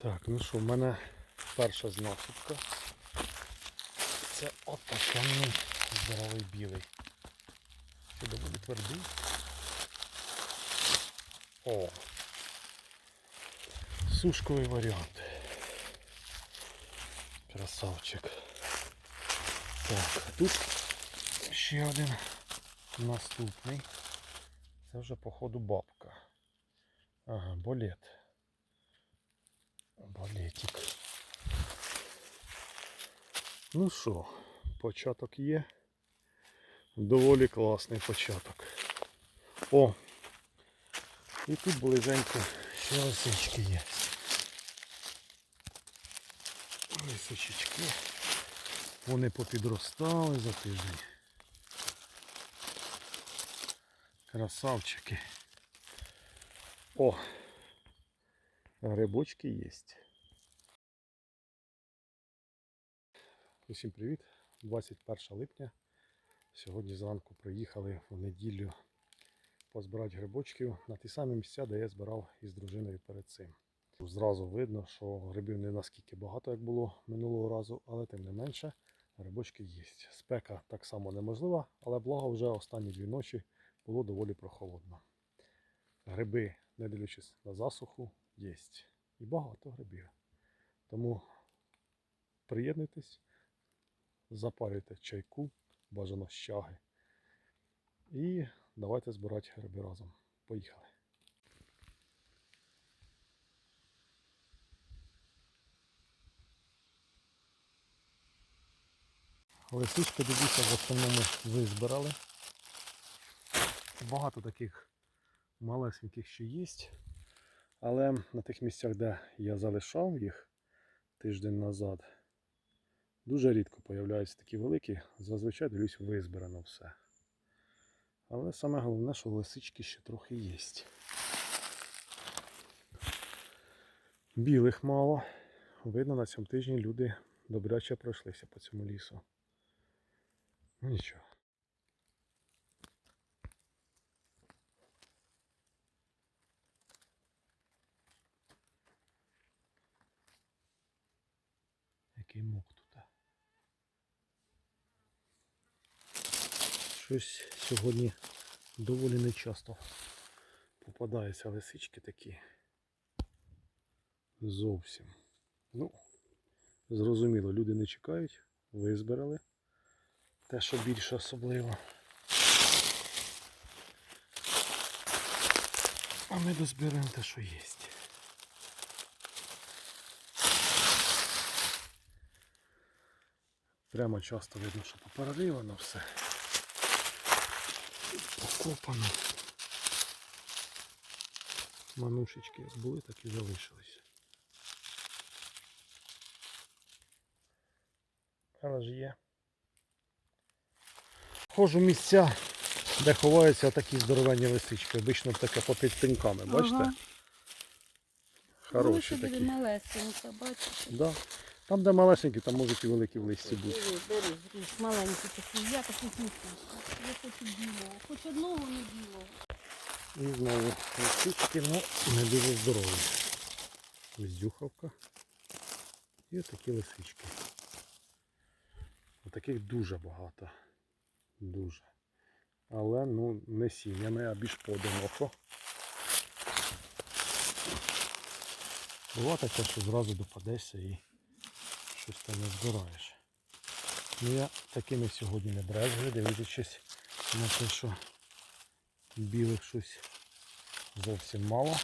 Так, ну що, в мене перша знахідка. Це отакий здоровий білий. Це доволі твердий. О! Сушковий варіант. Красавчик. Так, а тут ще один наступний. Це вже походу бабка. Ага, болет. Балетик. Ну що, початок є. Доволі класний початок. О! І тут близенько ще лисички є. Лисичечки. Вони попідростали за тиждень. Красавчики. О! Грибочки є. Усім привіт! 21 липня. Сьогодні зранку приїхали в неділю позбирати грибочків на ті самі місця, де я збирав із дружиною перед цим. Зразу видно, що грибів не наскільки багато, як було минулого разу, але тим не менше грибочки є. Спека так само неможлива, але благо вже останні дві ночі було доволі прохолодно. Гриби, не дивлячись на засуху, є. І багато грибів. Тому приєднуйтесь, запарюйте чайку, бажано з чаги. І давайте збирати гриби разом. Поїхали. Лисички, дивіться, в основному визбирали. Багато таких малесеньких ще є. Але на тих місцях, де я залишав їх тиждень назад, дуже рідко появляються такі великі, зазвичай дивлюсь, визбирано все. Але саме головне, що лисички ще трохи є. Білих мало. Видно, на цьому тижні люди добряче пройшлися по цьому лісу. Ну нічого. Який мох тут. Щось сьогодні доволі нечасто попадаються лисички такі. Зовсім. Ну, зрозуміло, люди не чекають, визбирали. Те, що більше особливо. А ми дозбираємо те, що є. Прямо часто видно, що попереривано все. Покопано. Манушечки як були, так і залишилися. Але ж є. Ходжу місця, де ховаються такі здоровенні лисички. Обично таке попід пеньками, бачите? Ага. Хороші такі. малесенька, бачите? Да. Там, де малесенькі, там можуть і великі в листі бути. Бери, бери, маленькі такі, я не хочу. Я хочу білого. Хоч одного не білого. І знову лисички, ну не дуже здорові. Здюхавка. І такі лисички. Таких дуже багато. Дуже. Але ну не сім'ями, а більш поодиноко. Буває таке, що зразу допадешся і щось там не збираєш. Ну я такими сьогодні не брезгую, дивлячись на те, що білих щось зовсім мало.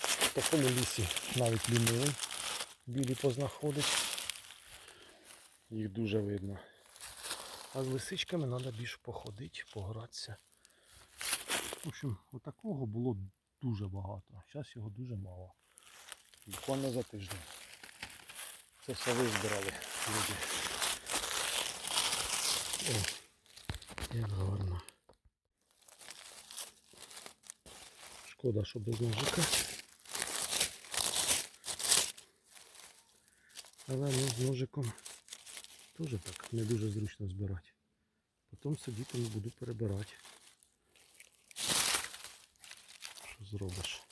В такому лісі навіть лінивий білі познаходить. Їх дуже видно. А з лисичками треба більше походити, погратися. В общем, отакого було дуже багато. Зараз його дуже мало. Буквально за тиждень. Це все визбирали люди. О, як гарно. Шкода, що без ножика. Але ну, з ножиком теж так не дуже зручно збирати. Потім сидіти не буду перебирати. Що зробиш?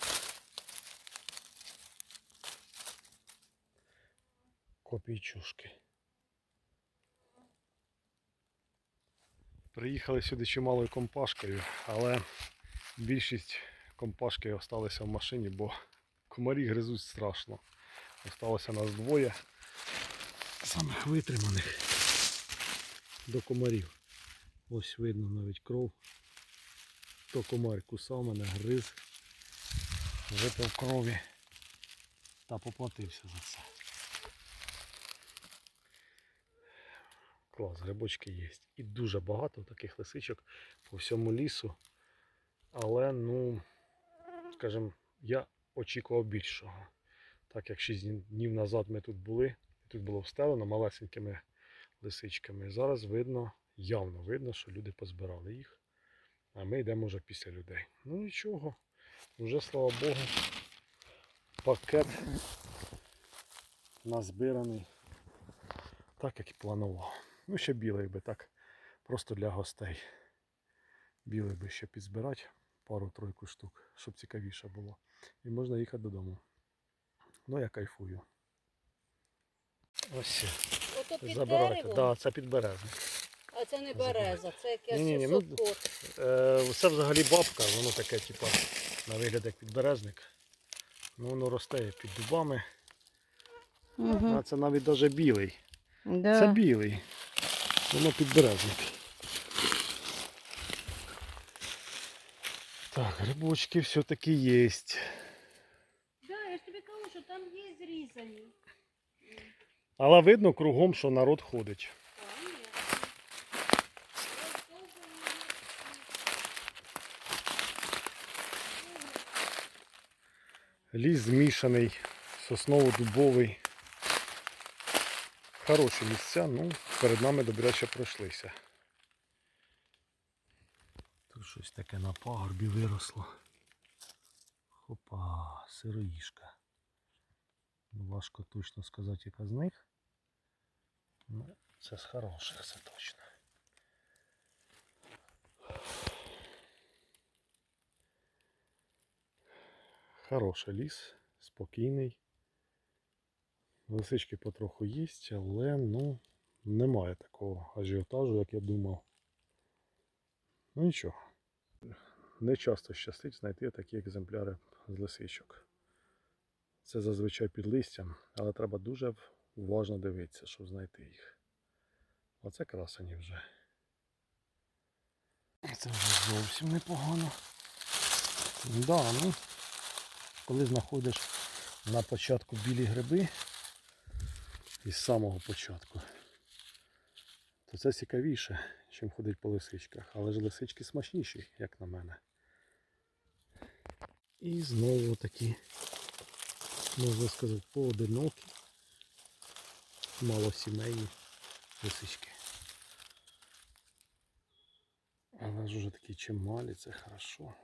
Копійчушки. Приїхали сюди чималою компашкою, але більшість компашки залишилися в машині, бо комарі гризуть страшно. Осталося нас двоє самих витриманих до комарів. Ось видно навіть кров. То комар кусав мене, гриз, випив крові та поплатився за це. Клас, грибочки є. І дуже багато таких лисичок по всьому лісу. Але, ну, скажімо, я очікував більшого. Так як 6 днів назад ми тут були, і тут було встелено малесенькими лисичками. Зараз видно, явно видно, що люди позбирали їх. А ми йдемо вже після людей. Ну нічого, вже слава Богу, пакет назбираний так, як і планував. Ну, ще білий би так, просто для гостей. Білий би ще підзбирати пару-тройку штук, щоб цікавіше було. І можна їхати додому. Ну, я кайфую. Ось Ото під забирайте. деревом, Да, це підберезник. а це не береза, це якесь Ні-ні-ні, ну, сокот. Е, це взагалі бабка, воно таке, типа, на вигляд як підберезник. Ну, воно росте під дубами. А це навіть даже білий. Да. Це білий. Воно підберезник. Так, грибочки все-таки є. Да, я ж тобі кажу, що там є зрізані. Але видно кругом, що народ ходить. Ліс змішаний, сосново-дубовий. Хороші місця, ну, перед нами добряче пройшлися. Тут щось таке на пагорбі виросло. Хопа, сироїшка. Ну, важко точно сказати, яка з них. Ну, це з хороших, це точно. Хороший ліс, спокійний. Лисички потроху є, але ну, немає такого ажіотажу, як я думав. Ну нічого. Не часто щастить знайти такі екземпляри з лисичок. Це зазвичай під листям, але треба дуже уважно дивитися, щоб знайти їх. Оце красені вже. Це вже зовсім непогано. Да, ну, коли знаходиш на початку білі гриби із самого початку, то це цікавіше, ніж ходить по лисичках. Але ж лисички смачніші, як на мене. І знову такі, можна сказати, поодинокі, малосімейні лисички. Але ж уже такі чималі, це хорошо.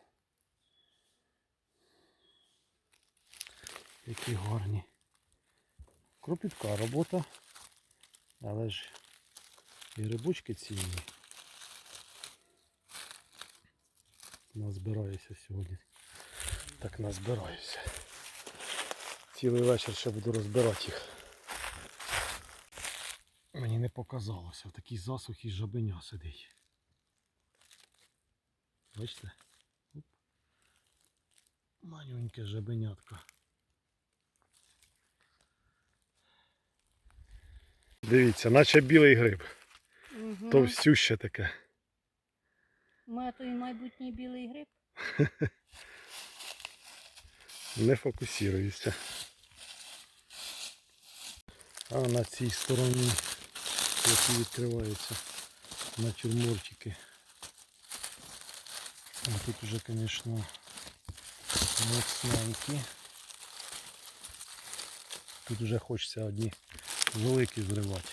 Які гарні. Кропітка робота. Але ж і грибочки цінні. Назбираюся сьогодні. Так назбираюся. Цілий вечір ще буду розбирати їх. Мені не показалося, в такій засухі жабеня сидить. Бачите? Оп. Жабенятко. Дивіться, наче білий гриб. Угу. Товстюще таке. Моя той майбутній білий гриб. Не фокусуюся. А на цій стороні, які відкриваються натюрмортики. А тут уже, звісно, моцненькі. Тут вже хочеться одні великі зривати.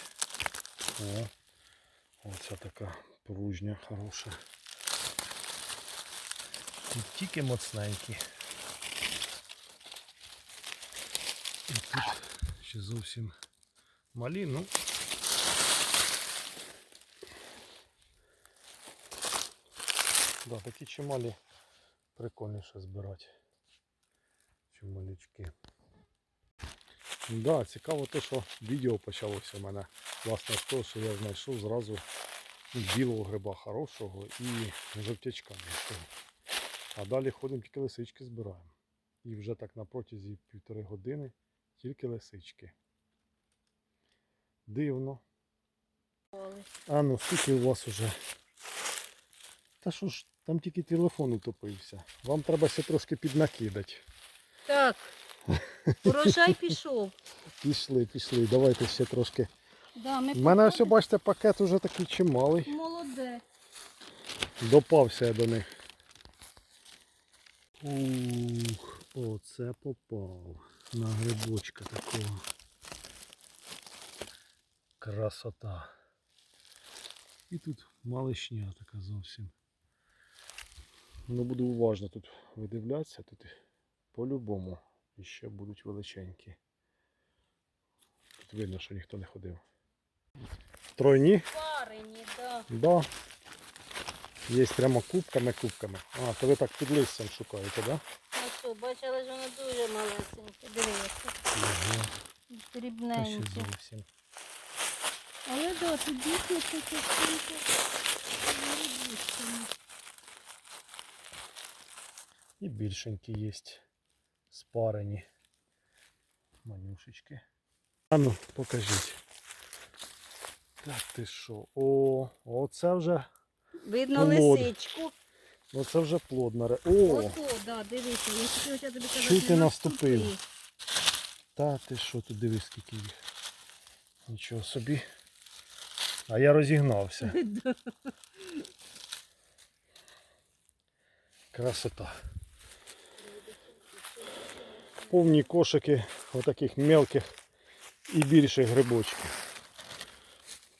О, оця така пружня хороша. Тут тільки моцненькі. І тут ще зовсім малі, ну. Да, такі чималі прикольніше збирати, чим малючки. Да, цікаво те, що відео почалося в мене. Власне, з того, що я знайшов зразу білого гриба хорошого і жовтячка. А далі ходимо тільки лисички збираємо. І вже так на протязі півтори години тільки лисички. Дивно. А ну скільки у вас уже? Та що ж, там тільки телефон утопився. Вам треба ще трошки піднакидати. Так, урожай пішов. Пішли, пішли. Давайте ще трошки. Да, ми У мене ось, бачите, пакет уже такий чималий. Молодець. Допався я до них. Ух, оце попав. На грибочка такого. Красота. І тут малишня така зовсім. Ну буду уважно тут видивлятися, тут по-любому іще будуть величенькі. Тут видно, що ніхто не ходив. Тройні? Парені, да. Да. Є прямо кубками кубками. А, то ви так під листям шукаєте, да? Ну що, бачили, що воно дуже малесеньке. Дивіться. Ага. Дрібненьке. Але да, тут дійсно це частинка. І більшенькі є. Спарені. Манюшечки. А ну, покажіть. Так ти що? О, оце вже, Видно Комод. лисичку. оце вже плодна. ре- О, Ото, да, дивися, я хотіла тобі казати, Чуй, ти наступив. та ти що, тут дивись, скільки їх. Нічого собі. А я розігнався. Красота. Повні кошики отаких мелких і більших грибочків.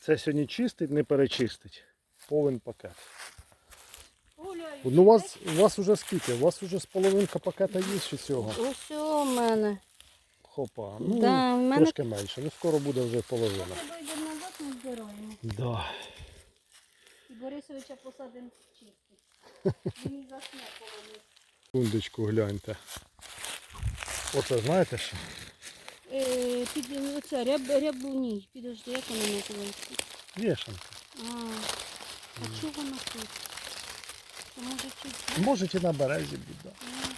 Це сьогодні чистить, не перечистить. Повен пакет. Ну, у вас, у вас уже скільки? У вас уже з половинка пакета є чи цього? Ось у мене. Хопа. Ну, Да, мене- трошки менше. Ну скоро буде вже половина. Поки йдемо назад, ми збираємо. Да. І Борисовича посадимо чистить. Він засне половину. Кундочку гляньте. Оце знаєте що? Е, під, оце, ряб, рябуні. Підожди, як вона називається? Вішанка. А, а чого вона тут? То може чуть... Можете на березі бути. Да. Ну,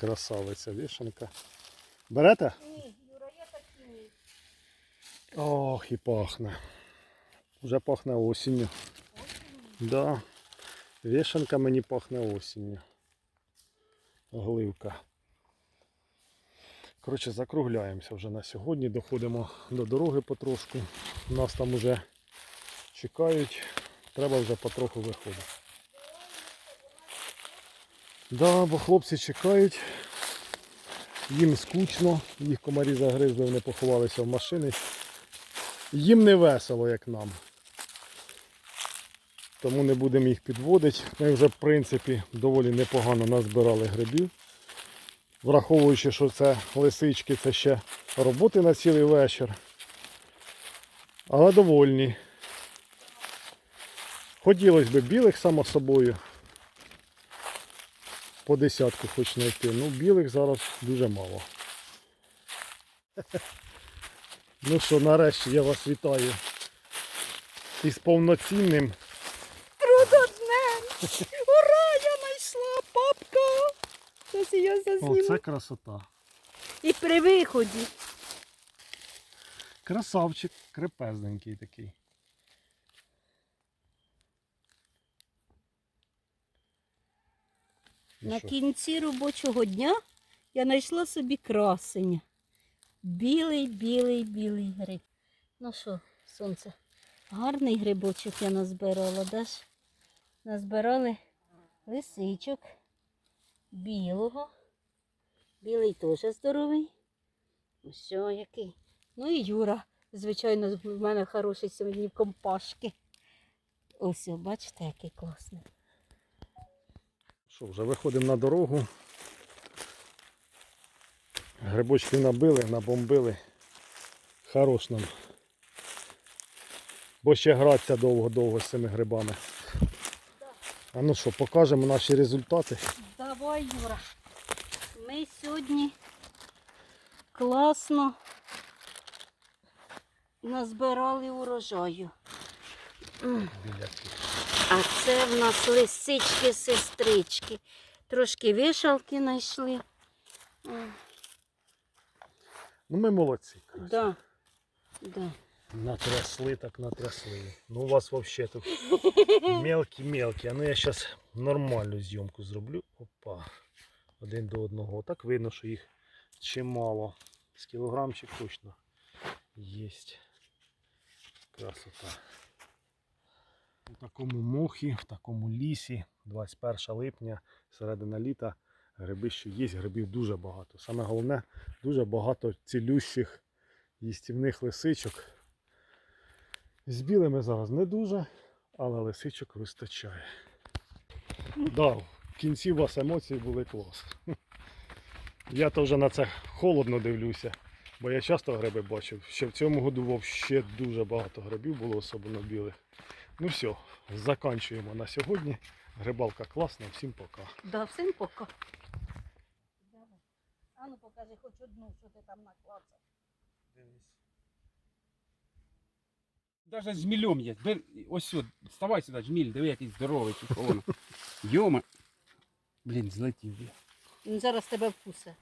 Красавиця вішанка. Берете? Ні, Юра, я так і ні. Ох, і пахне. Вже пахне осінню. Да. Вішанка мені пахне осінню. Гливка. Коротше, закругляємося вже на сьогодні. Доходимо до дороги потрошку. Нас там вже чекають. Треба вже потроху виходити. Да, бо хлопці чекають. Їм скучно, їх комарі загризли, вони поховалися в машини. Їм не весело, як нам. Тому не будемо їх підводити. Ми вже, в принципі, доволі непогано назбирали грибів. Враховуючи, що це лисички, це ще роботи на цілий вечір. Але довольні. Хотілося б білих, само собою. По десятку хоч знайти. Ну, білих зараз дуже мало. Ну що, нарешті я вас вітаю із повноцінним. Ура! Я знайшла папка! Зараз засніму. Оце красота. І при виході. Красавчик, крепезненький такий. Ну На що, кінці робочого дня я знайшла собі красення. Білий, білий, білий гриб. Ну що, сонце, гарний грибочок я назбирала, да ж? Назбирали лисичок білого. Білий теж здоровий. Ось який. Ну і Юра, звичайно, в мене хороший сьогодні компашки. Ось, бачите, який класний. що, вже виходимо на дорогу. Грибочків набили, набомбили. Хорош нам. Бо ще гратися довго-довго з цими грибами. А ну що, покажемо наші результати. Давай, Юра. Ми сьогодні класно назбирали урожаю. А це в нас лисички-сестрички. Трошки вишалки знайшли. Ну ми молодці. Да. Да. Натрясли так натрясли. Ну у вас взагалі тут мелкі-мелкі. А ну я зараз нормальну зйомку зроблю. Опа. Один до одного. Так видно, що їх чимало. З кілограмчик точно є. Красота. У такому мохі, в такому лісі, 21 липня, середина літа, гриби ще є, грибів дуже багато. Саме головне, дуже багато цілющих їстівних лисичок. З білими зараз не дуже, але лисичок вистачає. Да, в кінці у вас емоції були клас. Я то вже на це холодно дивлюся, бо я часто гриби бачив. Ще в цьому году ще дуже багато грибів було, особливо білих. Ну все, заканчуємо на сьогодні. Грибалка класна, всім пока. Да, всім пока. А ну покажи хоч одну, що ти там наклацав. Даже з мільом є. Бер, ось сюди, вставай сюди, жміль, диви, який здоровий чи Йома. Блін, злетів. Він зараз тебе вкусе.